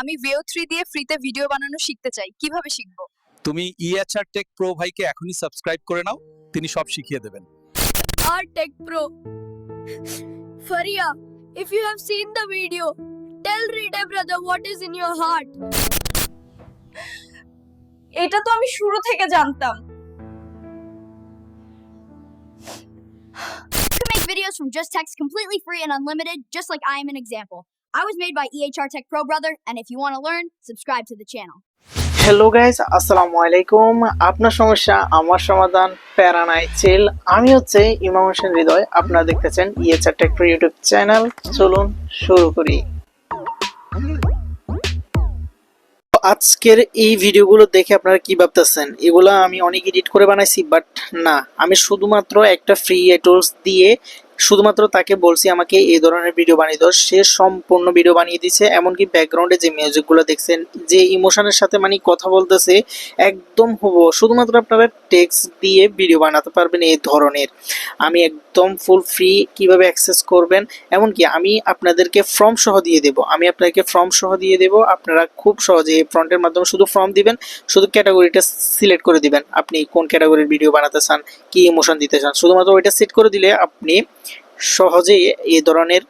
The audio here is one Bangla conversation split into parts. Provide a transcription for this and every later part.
আমি ভিও থ্রি দিয়ে ফ্রিতে ভিডিও বানানো শিখতে চাই। কীভাবে শিখব? তুমি ইএচআর টেক প্রো ভাইকে এখনই সাবস্ক্রাইব করে নাও তিনি সব শিখিয়ে দেবেন। আর tech pro Faria if you have seen the video tell রিডে brother what is in your heart এটা তো আমি শুরু থেকে জানতাম। You can make videos from just text completely free and unlimited, just like I am an example. I was made by EHR Tech Pro Brother, and if you want to learn, subscribe to the channel. Hello guys আসসালামু আলাইকুম আপনার সমস্যা আমার সমাধান প্যারা নাই চিল আমি হচ্ছে ইমাম হোসেন হৃদয় আপনারা দেখতেছেন ইএচআর টেক ইউটিউব চ্যানেল চলুন শুরু করি আজকের এই ভিডিওগুলো দেখে আপনারা কি ভাবতেছেন? এগুলো আমি অনেক এডিট করে বানাইছি বাট না। আমি শুধুমাত্র একটা ফ্রি টুলস দিয়ে শুধুমাত্র তাকে বলছি আমাকে এই ধরনের ভিডিও বানিয়ে দাও। সে সম্পূর্ণ ভিডিও বানিয়ে দিচ্ছে এমনকি ব্যাকগ্রাউন্ডে যে মিউজিকগুলো দেখছেন, যে ইমোশনের সাথে মানে কথা বলতেছে, একদম হব শুধুমাত্র আপনারা টেক্সট দিয়ে ভিডিও বানাতে পারবেন এই ধরনের। আমি একদম ফুল ফ্রি কীভাবে অ্যাক্সেস করবেন, এমনকি আমি আপনাদেরকে ফর্ম সহ দিয়ে দেব। আমি আপনাদেরকে ফর্ম সহ দিয়ে দেব। আপনারা খুব সহজে এই ফ্রন্টের মাধ্যমে শুধু ফর্ম দিবেন, শুধু ক্যাটাগরিটা সিলেক্ট করে দিবেন। আপনি কোন ক্যাটাগরির ভিডিও বানাতে চান, কি ইমোশন দিতে চান, শুধুমাত্র ওইটা সেট করে দিলে আপনি সহজেই এই ধরনের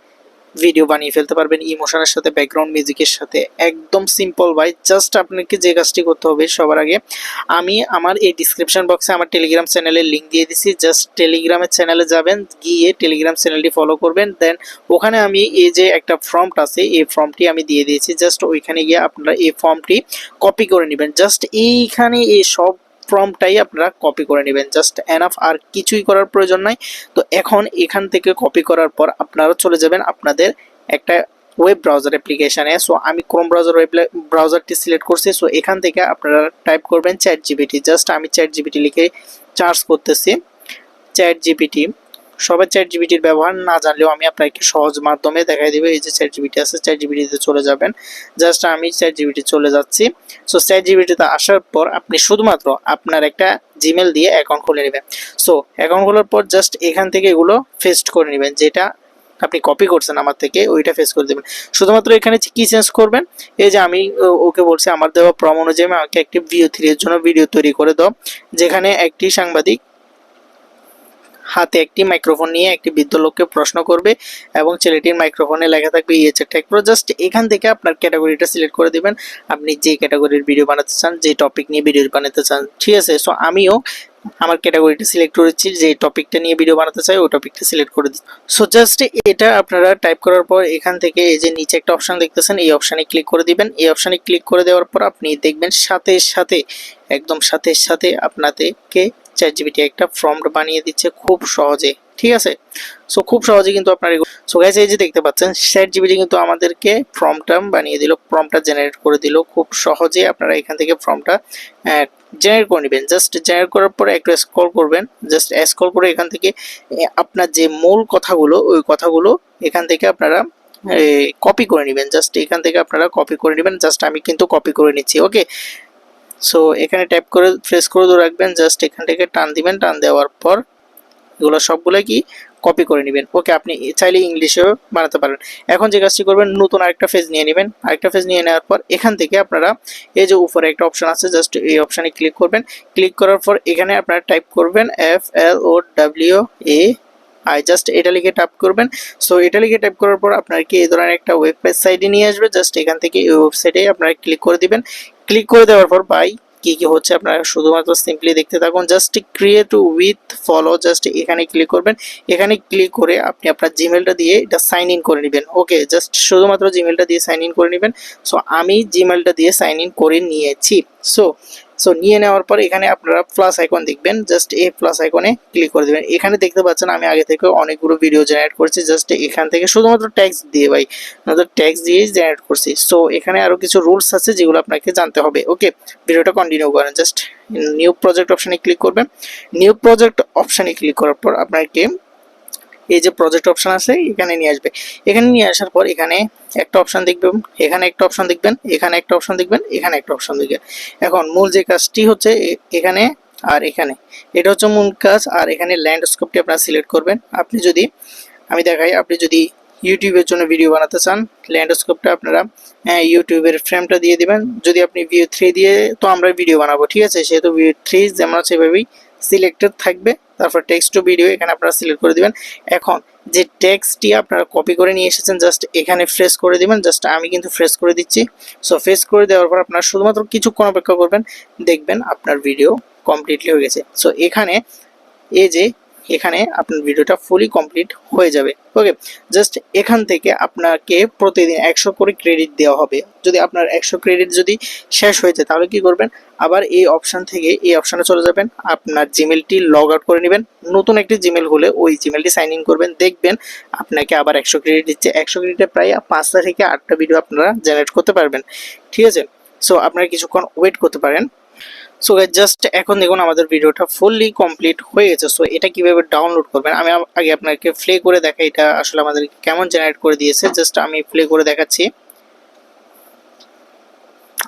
ভিডিও বানিয়ে ফেলতে পারবেন। ইমোশনের সাথে ব্যাকগ্রাউন্ড মিউজিকের সাথে। একদম সিম্পল ভাই জাস্ট আপনাকে যে কাজটি করতে হবে সবার আগে, আমি আমার এই ডিসক্রিপশন বক্সে আমার টেলিগ্রাম চ্যানেলের লিঙ্ক দিয়ে দিছি। জাস্ট টেলিগ্রামের চ্যানেলে যাবেন, গিয়ে টেলিগ্রাম চ্যানেলটি ফলো করবেন। দেন ওখানে আমি এই যে একটা ফর্মটা আছে, এই ফর্মটি আমি দিয়ে দিয়েছি। জাস্ট ওইখানে গিয়ে আপনারা এই ফর্মটি কপি করে নেবেন। জাস্ট এইখানে এই সব ফর্মটাই আপনারা কপি করে নেবেন। জাস্ট এনাফ আর কিছুই করার প্রয়োজন নাই। তো এখন এখান থেকে কপি করার পর আপনারা চলে যাবেন আপনাদের একটা ওয়েব ব্রাউজার অ্যাপ্লিকেশানে সো আমি ক্রোম ব্রাউজার ওয়েব ব্রাউজারটি সিলেক্ট করছি। সো এখান থেকে আপনারা টাইপ করবেন চ্যাট জিবিটি জাস্ট আমি চ্যাট জিবিটি লিখে চার্জ করতেছি। চ্যাট জিবিটি সবাই চ্যাট জিবিটির ব্যবহার না জানলেও আমি আপনাকে সহজ মাধ্যমে দেখাই দেবো। এই যে চ্যাট জিবিটি আছে চ্যাট জিবিটিতে চলে যাবেন। জাস্ট আমি চ্যাট জিবিটি চলে যাচ্ছি। সো চ্যাট জিবিটিতে আসার পর আপনি শুধুমাত্র আপনার একটা জিমেল দিয়ে অ্যাকাউন্ট খুলে নেবেন। সো অ্যাকাউন্ট খোলার পর জাস্ট এখান থেকে এগুলো ফেস্ট করে নেবেন। যেটা আপনি কপি করছেন আমার থেকে, ওইটা ফেস করে দেবেন। শুধুমাত্র এখানে কি চেঞ্জ করবেন? এই যে আমি ওকে বলছি, আমার দেওয়া প্রম অনুযায়ী আমাকে একটি ভিও থ্রি এর জন্য ভিডিও তৈরি করে দাও। যেখানে একটি সাংবাদিক হাতে একটি মাইক্রোফোন নিয়ে একটি বৃদ্ধ লোককে প্রশ্ন করবে এবং ছেলেটির মাইক্রোফোনে লেখা থাকবে ইএচএ টেক প্রো জাস্ট এখান থেকে আপনার ক্যাটাগরিটা সিলেক্ট করে দিবেন। আপনি যে ক্যাটাগরির ভিডিও বানাতে চান, যে টপিক নিয়ে ভিডিও বানাতে চান, ঠিক আছে? সো আমিও আমার ক্যাটাগরিটা সিলেক্ট করেছি, যে টপিকটা নিয়ে ভিডিও বানাতে চাই ওই টপিকটা সিলেক্ট করে দিচ্ছি। সো জাস্ট এটা আপনারা টাইপ করার পর এখান থেকে এই যে নিচে একটা অপশন দেখতেছেন, এই অপশানে ক্লিক করে দিবেন। এই অপশানে ক্লিক করে দেওয়ার পর আপনি দেখবেন সাথে সাথে, একদম সাথে সাথে আপনাদেরকে চ্যাট জিবিটি একটা ফর্ম বানিয়ে দিচ্ছে খুব সহজে, ঠিক আছে? সো খুব সহজে কিন্তু আপনার সো গাইস এই যে দেখতে পাচ্ছেন চ্যাট জিবিটি কিন্তু আমাদেরকে ফর্মটা বানিয়ে দিল ফর্মটা জেনারেট করে দিল, খুব সহজে আপনারা এখান থেকে ফর্মটা জেনারেট করে নেবেন। জাস্ট জেনারেট করার পরে একটু স্ক্রল করবেন জাস্ট স্ক্রল করে এখান থেকে আপনার যে মূল কথাগুলো, ওই কথাগুলো এখান থেকে আপনারা কপি করে নেবেন। জাস্ট এখান থেকে আপনারা কপি করে নেবেন। জাস্ট আমি কিন্তু কপি করে নিচ্ছি ওকে সো এখানে ট্যাপ করে প্রেস করে ধরে রাখবেন জাস্ট এখান থেকে টান দিবেন, টান দেওয়ার পর এগুলো সবগুলো কি কপি করে নেবেন। ওকে আপনি চাইলে ইংলিশেও বানাতে পারেন। এখন যে কাজটি করবেন, নতুন আরেকটা ফেজ নিয়ে নেবেন। আরেকটা ফেজ নিয়ে নেওয়ার পর এখান থেকে আপনারা এই যে উপরে একটা অপশন আছে জাস্ট এই অপশানে ক্লিক করবেন। ক্লিক করার পর এখানে আপনারা টাইপ করবেন F L O W A I just এটা লিখে টাইপ করবেন। সো এটা লিখে টাইপ করার পর আপনার কি এই ধরনের একটা ওয়েবসাইটে নিয়ে আসবে জাস্ট এখান থেকে এই ওয়েবসাইটে আপনারা ক্লিক করে দিবেন। ক্লিক করে দেওয়ার পর বাই কি কি হচ্ছে আপনারা শুধুমাত্র সিম্পলি দেখতে থাকুন। Just create with follow just এখানে ক্লিক করবেন। এখানে ক্লিক করে আপনি আপনার জিমেলটা দিয়ে এটা সাইন ইন করে নেবেন। ওকে জাস্ট শুধুমাত্র জিমেলটা দিয়ে সাইন ইন করে নেবেন। সো আমি জিমেলটা দিয়ে সাইন ইন করে নিয়েছি। সো সো নিয়ে নেওয়ার পর এখানে আপনারা প্লাস আইকন দেখবেন জাস্ট এই প্লাস আইকনে ক্লিক করে দেবেন। এখানে দেখতে পাচ্ছেন আমি আগে থেকে অনেকগুলো ভিডিও জেনারেট করছি জাস্ট এখান থেকে শুধুমাত্র ট্যাক্স দিয়ে ভাই ট্যাক্স দিয়েই জেনারেট করছি। সো এখানে আরও কিছু রুলস আছে যেগুলো আপনাকে জানতে হবে। ওকে ভিডিওটা কন্টিনিউ করেন জাস্ট নিউ প্রজেক্ট অপশানে ক্লিক করবেন। নিউ প্রজেক্ট অপশানে ক্লিক করার পর আপনাকে এই যে প্রজেক্ট অপশন আছে এখানে নিয়ে আসবে। এখানে নিয়ে আসার পর এখানে একটা অপশন দেখবেন এখানে একটা অপশন দেখবেন এখানে একটা অপশন দেখবেন এখানে একটা অপশন দেখবেন। এখন মূল যে কাজটি হচ্ছে এখানে আর এখানে। এটা হচ্ছে মূল কাজ আর এখানে ল্যান্ডস্কেপটি আপনারা সিলেক্ট করবেন। আপনি যদি আমি দেখাই আপনি যদি ইউটিউবের জন্য ভিডিও বানাতে চান ল্যান্ডস্কেপটা আপনারা হ্যাঁ, ইউটিউবের ফ্রেমটা দিয়ে দিবেন। যদি আপনি ভিউ থ্রি দিয়ে তো আমরা ভিডিও বানাবো ঠিক আছে? সেহেতু ভিউ থ্রি যেমন সেভাবেই সিলেক্টেড থাকবে, তারপর টেক্সট টু ভিডিও এখানে আপনারা সিলেক্ট করে দিবেন। এখন যে টেক্সটটি আপনারা কপি করে নিয়ে এসেছেন জাস্ট এখানে ফ্রেশ করে দিবেন জাস্ট আমি কিন্তু ফ্রেশ করে দিচ্ছি। সো ফ্রেশ করে দেওয়ার পর আপনারা শুধুমাত্র কিছুক্ষণ অপেক্ষা করবেন, দেখবেন আপনার ভিডিও কমপ্লিটলি হয়ে গেছে। সো এখানে এই যে এখানে আপনার ভিডিওটা ফুলি কমপ্লিট হয়ে যাবে। ওকে জাস্ট এখান থেকে আপনাকে প্রতিদিন একশো করে ক্রেডিট দেওয়া হবে। যদি আপনার একশো ক্রেডিট যদি শেষ হয়ে যায়, তাহলে কি করবেন? আবার এই অপশান থেকে এই অপশানে চলে যাবেন, আপনার জিমেলটি লগ আউট করে নেবেন। নতুন একটি জিমেল হলে ওই জিমেলটি সাইন ইন করবেন, দেখবেন আপনাকে আবার একশো ক্রেডিট দিচ্ছে। একশো ক্রেডিটে প্রায় পাঁচটা থেকে আটটা ভিডিও আপনারা জেনারেট করতে পারবেন। ঠিক আছে? সো আপনারা কিছুক্ষণ ওয়েট করতে পারেন। সো জাস্ট এখন দেখুন আমাদের ভিডিওটা ফুললি কমপ্লিট হয়ে গেছে। সো এটা কীভাবে ডাউনলোড করবেন? আমি আগে আপনাকে প্লে করে দেখাই এটা আসলে আমাদের কেমন জেনারেট করে দিয়েছে। জাস্ট আমি প্লে করে দেখাচ্ছি।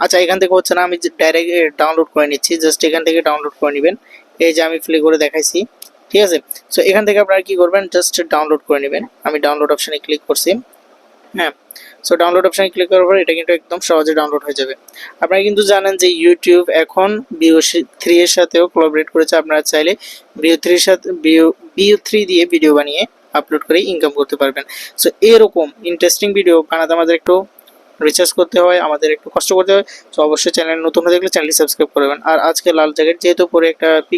আচ্ছা এখান থেকে হচ্ছে না, আমি ডাইরেক্ট ডাউনলোড করে নিচ্ছি। জাস্ট এখান থেকে ডাউনলোড করে নেবেন। এই যে আমি প্লে করে দেখাইছি। ঠিক আছে? সো এখান থেকে আপনারা কি করবেন? জাস্ট ডাউনলোড করে নেবেন। আমি ডাউনলোড অপশানে ক্লিক করছি। হ্যাঁ। সো ডাউনলোড অপশানে ক্লিক করার পর এটা কিন্তু একদম সহজে ডাউনলোড হয়ে যাবে। আপনারা কিন্তু জানেন যে ইউটিউব এখন বিও থ্রি এর সাথেও কোলাবরেট করেছে। আপনারা চাইলে বিও থ্রির সাথে বিও বিও থ্রি দিয়ে ভিডিও বানিয়ে আপলোড করে ইনকাম করতে পারবেন। সো এরকম ইন্টারেস্টিং ভিডিও বানাতে আমাদের একটু রিচার্জ করতে হয়, আমাদের একটু কষ্ট করতে হয়। তো অবশ্যই চ্যানেল নতুন হয়ে দেখলে চ্যানেলটি সাবস্ক্রাইব করবেন আর আজকে লাল জ্যাকেট যেহেতু পরে একটা